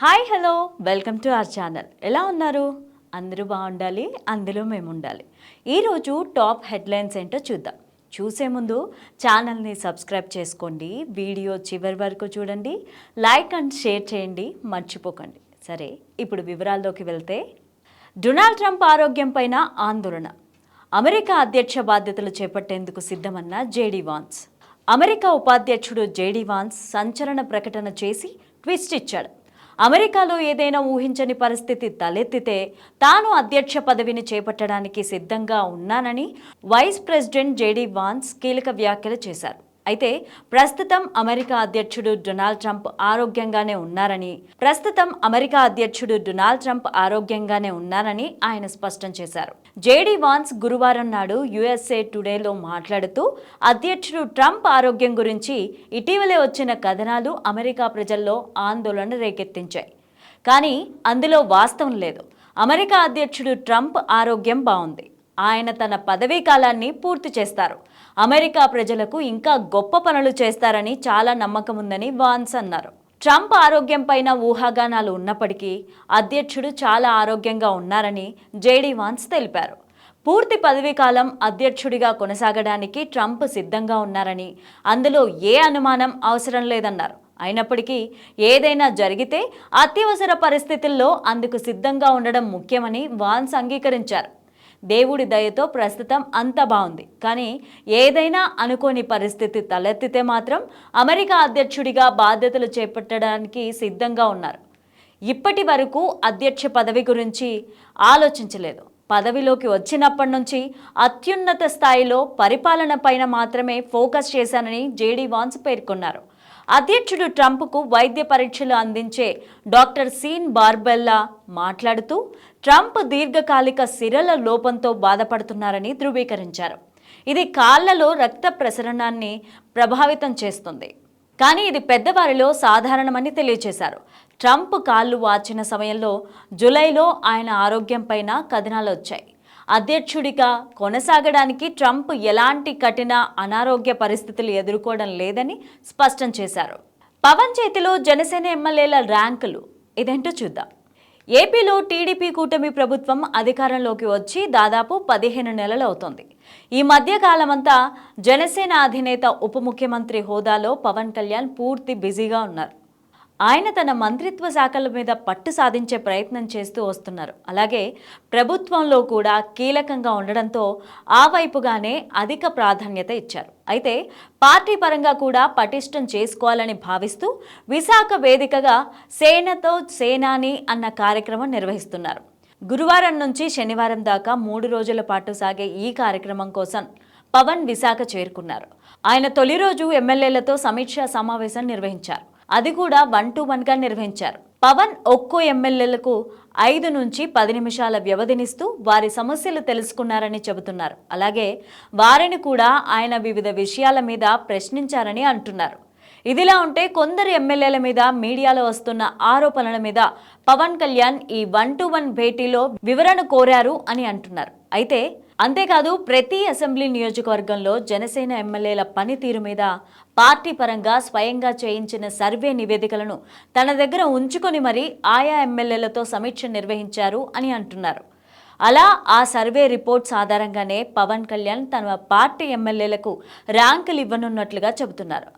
Hi hello. Welcome to our channel. ఎలా ఉన్నారు? అందరూ బాగుండాలి అందులో మేము ఉండాలి ఈరోజు టాప్ హెడ్లైన్స్ ఏంటో చూద్దాం. చూసే ముందు ఛానల్ని సబ్స్క్రైబ్ చేసుకోండి. వీడియో చివరి వరకు చూడండి. లైక్ అండ్ షేర్ చేయండి. మర్చిపోకండి. సరే ఇప్పుడు వివరాల్లోకి వెళ్తే డొనాల్డ్ ట్రంప్ ఆరోగ్యం పైన ఆందోళన. అమెరికా అధ్యక్ష బాధ్యతలు చేపట్టేందుకు సిద్ధమన్న జేడీ వాన్స్. అమెరికా ఉపాధ్యక్షుడు జేడీ వాన్స్ సంచలన ప్రకటన చేసి ట్విస్ట్ ఇచ్చాడు. అమెరికాలో ఏదైనా ఊహించని పరిస్థితి తలెత్తితే తాను అధ్యక్ష పదవిని చేపట్టడానికి సిద్ధంగా ఉన్నానని వైస్ ప్రెసిడెంట్ జేడీ వాన్స్ కీలక వ్యాఖ్యలు చేశారు. అయితే ప్రస్తుతం అమెరికా అధ్యక్షుడు డొనాల్డ్ ట్రంప్ ఆరోగ్యంగానే ఉన్నారని ప్రస్తుతం అమెరికా అధ్యక్షుడు డొనాల్డ్ ట్రంప్ ఆరోగ్యంగానే ఉన్నారని ఆయన స్పష్టం చేశారు. జేడీ వాన్స్ గురువారం నాడు యుఎస్ఏ టుడేలో మాట్లాడుతూ అధ్యక్షుడు ట్రంప్ ఆరోగ్యం గురించి ఇటీవలే వచ్చిన కథనాలు అమెరికా ప్రజల్లో ఆందోళన రేకెత్తించాయి. కానీ అందులో వాస్తవం లేదు. అమెరికా అధ్యక్షుడు ట్రంప్ ఆరోగ్యం బాగుంది. ఆయన తన పదవీ కాలాన్ని పూర్తి చేస్తారు. అమెరికా ప్రజలకు ఇంకా గొప్ప పనులు చేస్తారని చాలా నమ్మకం ఉందని వాన్స్ అన్నారు. ట్రంప్ ఆరోగ్యం పైన ఊహాగానాలు ఉన్నప్పటికీ అధ్యక్షుడు చాలా ఆరోగ్యంగా ఉన్నారని జేడీ వాన్స్ తెలిపారు. పూర్తి పదవీ కాలం అధ్యక్షుడిగా కొనసాగడానికి ట్రంప్ సిద్ధంగా ఉన్నారని అందులో ఏ అనుమానం అవసరం లేదన్నారు. అయినప్పటికీ ఏదైనా జరిగితే అత్యవసర పరిస్థితుల్లో అందుకు సిద్ధంగా ఉండడం ముఖ్యమని వాన్స్ అంగీకరించారు. దేవుడి దయతో ప్రస్తుతం అంత బాగుంది. కానీ ఏదైనా అనుకోని పరిస్థితి తలెత్తితే మాత్రం అమెరికా అధ్యక్షుడిగా బాధ్యతలు చేపట్టడానికి సిద్ధంగా ఉన్నారు. ఇప్పటి వరకు అధ్యక్ష పదవి గురించి ఆలోచించలేదు. పదవిలోకి వచ్చినప్పటి నుంచి అత్యున్నత స్థాయిలో పరిపాలన పైన మాత్రమే ఫోకస్ చేశానని జేడీ వాన్స్ పేర్కొన్నారు. అధ్యక్షుడు ట్రంప్కు వైద్య పరీక్షలు అందించే డాక్టర్ సీన్ బార్బెల్లా మాట్లాడుతూ ట్రంప్ దీర్ఘకాలిక సిరల లోపంతో బాధపడుతున్నారని ధృవీకరించారు. ఇది కాళ్ళలో రక్త ప్రసరణాన్ని ప్రభావితం చేస్తుంది. కానీ ఇది పెద్దవారిలో సాధారణమని తెలియజేశారు ట్రంప్ కాళ్ళు వాచిన సమయంలో జులైలో ఆయన ఆరోగ్యంపైన కథనాలు వచ్చాయి. అధ్యక్షుడిగా కొనసాగడానికి ట్రంప్ ఎలాంటి కఠిన అనారోగ్య పరిస్థితులు ఎదుర్కోవడం లేదని స్పష్టం చేశారు. పవన్ చేతిలో జనసేన ఎమ్మెల్యేల ర్యాంకులు. ఇదేంటో చూద్దాం. ఏపీలో టీడీపీ కూటమి ప్రభుత్వం అధికారంలోకి వచ్చి దాదాపు పదిహేను నెలలు అవుతోంది. ఈ మధ్య కాలమంతా జనసేన అధినేత ఉప ముఖ్యమంత్రి హోదాలో పవన్ కళ్యాణ్ పూర్తి బిజీగా ఉన్నారు. ఆయన తన మంత్రిత్వ శాఖల మీద పట్టు సాధించే ప్రయత్నం చేస్తూ వస్తున్నారు. అలాగే ప్రభుత్వంలో కూడా కీలకంగా ఉండడంతో ఆ వైపుగానే అధిక ప్రాధాన్యత ఇచ్చారు. అయితే పార్టీ పరంగా కూడా పటిష్టం చేసుకోవాలని భావిస్తూ విశాఖ వేదికగా సేనతో సేనాని అన్న కార్యక్రమం నిర్వహిస్తున్నారు. గురువారం నుంచి శనివారం దాకా మూడు రోజుల పాటు సాగే ఈ కార్యక్రమం కోసం పవన్ విశాఖ చేరుకున్నారు. ఆయన తొలి రోజు ఎమ్మెల్యేలతో సమీక్షా సమావేశం నిర్వహించారు. అది కూడా వన్ టు వన్గా నిర్వహించారు. పవన్ ఒక్కో ఎమ్మెల్యేలకు ఐదు నుంచి పది నిమిషాల వ్యవధినిస్తూ వారి సమస్యలు తెలుసుకున్నారని చెబుతున్నారు. అలాగే వారిని కూడా ఆయన వివిధ విషయాల మీద ప్రశ్నించారని అంటున్నారు. ఇదిలా ఉంటే కొందరు ఎమ్మెల్యేల మీద మీడియాలో వస్తున్న ఆరోపణల మీద పవన్ కళ్యాణ్ ఈ వన్ టు వన్ భేటీలో వివరణ కోరారు అని అంటున్నారు. అయితే అంతేకాదు ప్రతి అసెంబ్లీ నియోజకవర్గంలో జనసేన ఎమ్మెల్యేల పనితీరు మీద పార్టీ పరంగా స్వయంగా చేయించిన సర్వే నివేదికలను తన దగ్గర ఉంచుకొని మరీ ఆయా ఎమ్మెల్యేలతో సమీక్ష నిర్వహించారు అని అంటున్నారు. అలా ఆ సర్వే రిపోర్ట్స్ ఆధారంగానే పవన్ కళ్యాణ్ తన పార్టీ ఎమ్మెల్యేలకు ర్యాంకులు ఇవ్వనున్నట్లుగా చెబుతున్నారు.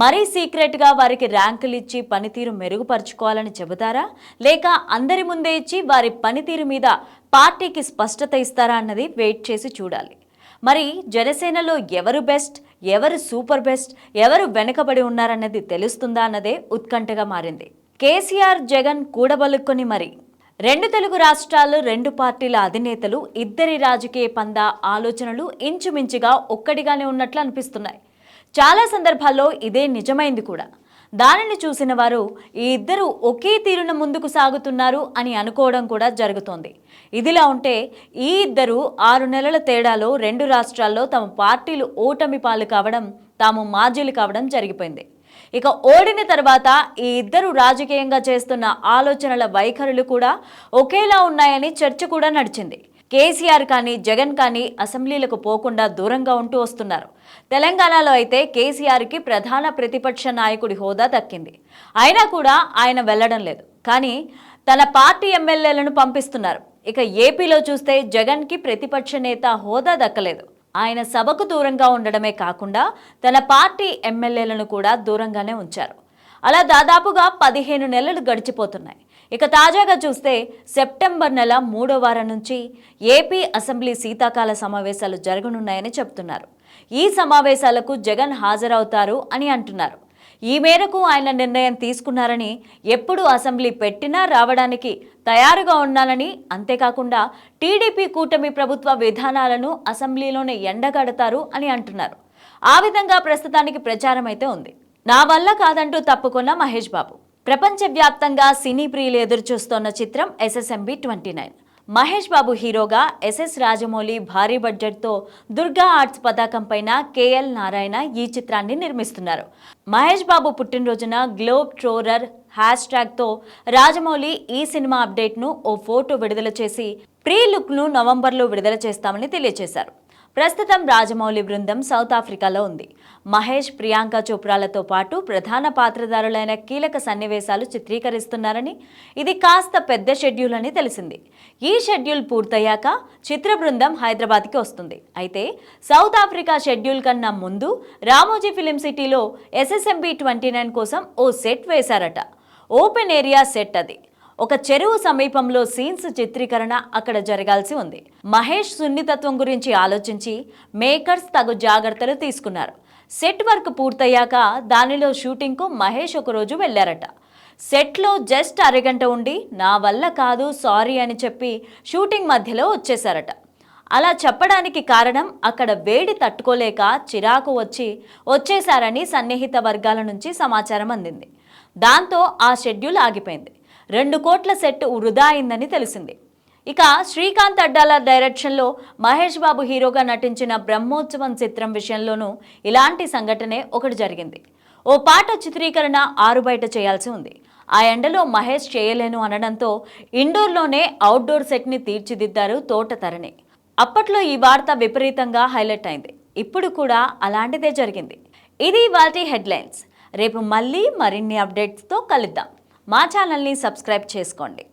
మరీ సీక్రెట్గా వారికి ర్యాంకులు ఇచ్చి పనితీరు మెరుగుపరుచుకోవాలని చెబుతారా? లేక అందరి ముందే ఇచ్చి వారి పనితీరు మీద పార్టీకి స్పష్టత ఇస్తారా అన్నది వెయిట్ చేసి చూడాలి. మరి జనసేనలో ఎవరు బెస్ట్ ఎవరు సూపర్ బెస్ట్ ఎవరు వెనుకబడి ఉన్నారన్నది తెలుస్తుందా అన్నదే ఉత్కంఠగా మారింది. కేసీఆర్ జగన్ కూడబలుక్కొని మరి. రెండు తెలుగు రాష్ట్రాలు రెండు పార్టీల అధినేతలు ఇద్దరి రాజకీయ పందా ఆలోచనలు ఇంచుమించుగా ఒక్కటిగానే ఉన్నట్లు అనిపిస్తున్నాయి. చాలా సందర్భాల్లో ఇదే నిజమైంది కూడా. దానిని చూసిన వారు ఈ ఇద్దరు ఒకే తీరున ముందుకు సాగుతున్నారు అని అనుకోవడం కూడా జరుగుతోంది. ఇదిలా ఉంటే ఈ ఇద్దరు ఆరు నెలల తేడాలో రెండు రాష్ట్రాల్లో తమ పార్టీలు ఓటమి పాలు కావడం తాము మాజీలు కావడం జరిగిపోయింది. ఇక ఓడిన తర్వాత ఈ ఇద్దరు రాజకీయంగా చేస్తున్న ఆలోచనల వైఖరులు కూడా ఒకేలా ఉన్నాయని చర్చ కూడా నడిచింది. కేసీఆర్ కానీ జగన్ కానీ అసెంబ్లీలకు పోకుండా దూరంగా ఉంటూ వస్తున్నారు. తెలంగాణలో అయితే కేసీఆర్కి ప్రధాన ప్రతిపక్ష నాయకుడి హోదా దక్కింది. అయినా కూడా ఆయన వెళ్ళడం లేదు. కానీ తన పార్టీ ఎమ్మెల్యేలను పంపిస్తున్నారు. ఇక ఏపీలో చూస్తే జగన్కి ప్రతిపక్ష నేత హోదా దక్కలేదు. ఆయన సభకు దూరంగా ఉండడమే కాకుండా తన పార్టీ ఎమ్మెల్యేలను కూడా దూరంగానే ఉంచారు. అలా దాదాపుగా పదిహేను నెలలు గడిచిపోతున్నాయి. ఇక తాజాగా చూస్తే సెప్టెంబర్ నెల మూడో వారం నుంచి ఏపీ అసెంబ్లీ శీతాకాల సమావేశాలు జరగనున్నాయని చెప్తున్నారు ఈ సమావేశాలకు జగన్ హాజరవుతారు అని అంటున్నారు. ఈ మేరకు ఆయన నిర్ణయం తీసుకున్నారని ఎప్పుడు అసెంబ్లీ పెట్టినా రావడానికి తయారుగా ఉన్నానని అంతేకాకుండా టీడీపీ కూటమి ప్రభుత్వ విధానాలను అసెంబ్లీలోనే ఎండగడతారు అని అంటున్నారు. ఆ విధంగా ప్రస్తుతానికి ప్రచారం అయితే ఉంది. నా వల్ల కాదంటూ తప్పుకున్న మహేష్ బాబు. ప్రపంచవ్యాప్తంగా సినీ ప్రియులు ఎదురుచూస్తోన్న చిత్రం SSMB twenty nine. Mahesh Babu హీరోగా ఎస్ఎస్ రాజమౌళి భారీ బడ్జెట్తో దుర్గా ఆర్ట్స్ పతాకం పైన కేఎల్ నారాయణ ఈ చిత్రాన్ని నిర్మిస్తున్నారు. మహేష్ బాబు పుట్టినరోజున గ్లోబ్ ట్రోరర్ హ్యాష్ ట్యాగ్తో రాజమౌళి ఈ సినిమా అప్డేట్ను ఓ ఫోటో విడుదల చేసి ప్రీ లుక్ను నవంబర్లో విడుదల చేస్తామని తెలియజేశారు. ప్రస్తుతం రాజమౌళి బృందం సౌత్ ఆఫ్రికాలో ఉంది. మహేష్ ప్రియాంక చోప్రాలతో పాటు ప్రధాన పాత్రధారులైన కీలక సన్నివేశాలు చిత్రీకరిస్తున్నారని ఇది కాస్త పెద్ద షెడ్యూల్ అని తెలిసింది. ఈ షెడ్యూల్ పూర్తయ్యాక చిత్ర బృందం హైదరాబాద్కి వస్తుంది. అయితే సౌత్ ఆఫ్రికా షెడ్యూల్ కన్నా ముందు రామోజీ ఫిలిం సిటీలో ఎస్ఎస్ఎంబి ట్వంటీ నైన్ కోసం ఓ సెట్ వేశారట. ఓపెన్ ఏరియా సెట్ అది. ఒక చెరువు సమీపంలో సీన్స్ చిత్రీకరణ అక్కడ జరగాల్సి ఉంది. మహేష్ సున్నితత్వం గురించి ఆలోచించి మేకర్స్ తగు జాగ్రత్తలు తీసుకున్నారు. సెట్ వర్క్ పూర్తయ్యాక దానిలో షూటింగ్కు మహేష్ ఒకరోజు వెళ్ళారట. సెట్లో జస్ట్ అరగంట ఉండి నా వల్ల కాదు సారీ అని చెప్పి షూటింగ్ మధ్యలో వచ్చేశారట అలా చెప్పడానికి కారణం అక్కడ వేడి తట్టుకోలేక చిరాకు వచ్చి వచ్చేశారని సన్నిహిత వర్గాల నుంచి సమాచారం అందింది. దాంతో ఆ షెడ్యూల్ ఆగిపోయింది. రెండు కోట్ల సెట్ వృధా అయిందని తెలిసింది. ఇక శ్రీకాంత్ అడ్డాల డైరెక్షన్లో మహేష్ బాబు హీరోగా నటించిన బ్రహ్మోత్సవం చిత్రం విషయంలోనూ ఇలాంటి సంఘటనే ఒకటి జరిగింది. ఓ పాట చిత్రీకరణ ఆరు బయట చేయాల్సి ఉంది. ఆ ఎండలో మహేష్ చేయలేను అనడంతో ఇండోర్లోనే అవుట్డోర్ సెట్ని తీర్చిదిద్దారు తోట తరణి. అప్పట్లో ఈ వార్త విపరీతంగా హైలైట్ అయింది. ఇప్పుడు కూడా అలాంటిదే జరిగింది. ఇది వాటి హెడ్లైన్స్. రేపు మళ్ళీ మరిన్ని అప్డేట్స్తో కలుద్దాం. మా ఛానల్ని సబ్స్క్రైబ్ చేసుకోండి.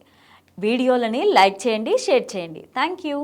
వీడియోలని లైక్ చేయండి షేర్ చేయండి. Thank you.